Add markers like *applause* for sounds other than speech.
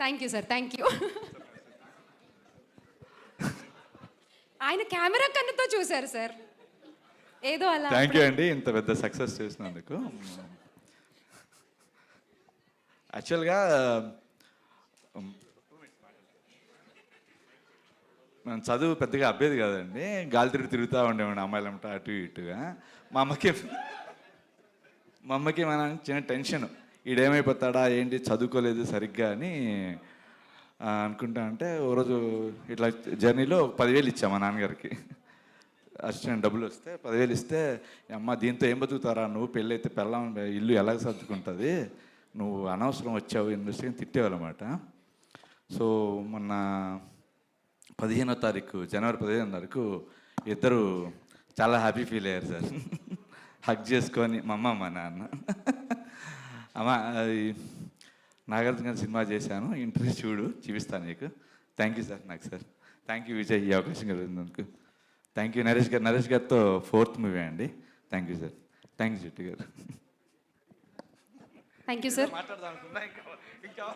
Thank you sir thank you ఆయన camera కన్నుతో చూశారు సార్ ఏదో అలా థ్యాంక్ యూ అండి. ఇంత పెద్ద సక్సెస్ చేసినందుకు. యాక్చువల్గా మనం చదువు పెద్దగా అబ్బేది కాదండి. గాలి తిరిగి తిరుగుతూ ఉండేవాడు అమ్మాయిలంట అటు ఇటుగా. మా అమ్మకి మా అమ్మకి మన చిన్న టెన్షన్ ఈడేమైపోతాడా? ఏంటి? చదువుకోలేదు సరిగ్గా అని అనుకుంటా అంటే ఓ రోజు ఇట్లా జర్నీలో పదివేలు ఇచ్చా మా నాన్నగారికి. అసిస్టెంట్ డబ్బులు వస్తే పదివేలు ఇస్తే అమ్మ దీంతో ఏం బతుకుతారా? నువ్వు పెళ్ళి అయితే పెళ్ళం ఇల్లు ఎలాగ సర్దుకుంటుంది? నువ్వు అనవసరం వచ్చావు ఇండస్ట్రీ తిట్టేవాళ్ళమాట. సో మొన్న పదిహేనో తారీఖు జనవరి పదిహేనో తారీఖు ఇద్దరు చాలా హ్యాపీ ఫీల్ అయ్యారు సార్. *laughs* హక్ చేసుకొని మా అమ్మ మా నాన్న. అమ్మ అది నాగార్జున గారి సినిమా చేశాను. ఇంటర్వ్యూ చూడు చూపిస్తాను నీకు. థ్యాంక్ యూ సార్ నాకు సార్ థ్యాంక్ యూ విజయ్ ఈ అవకాశం కలిగినందుకు థ్యాంక్ యూ నరేష్ గారు. నరేష్ గారితో ఫోర్త్ మూవీ అండి. Thank you sir thank you జట్టు గారు. థ్యాంక్ యూ సార్ మాట్లాడదాం అనుకున్నా ఇంకా ఇంకా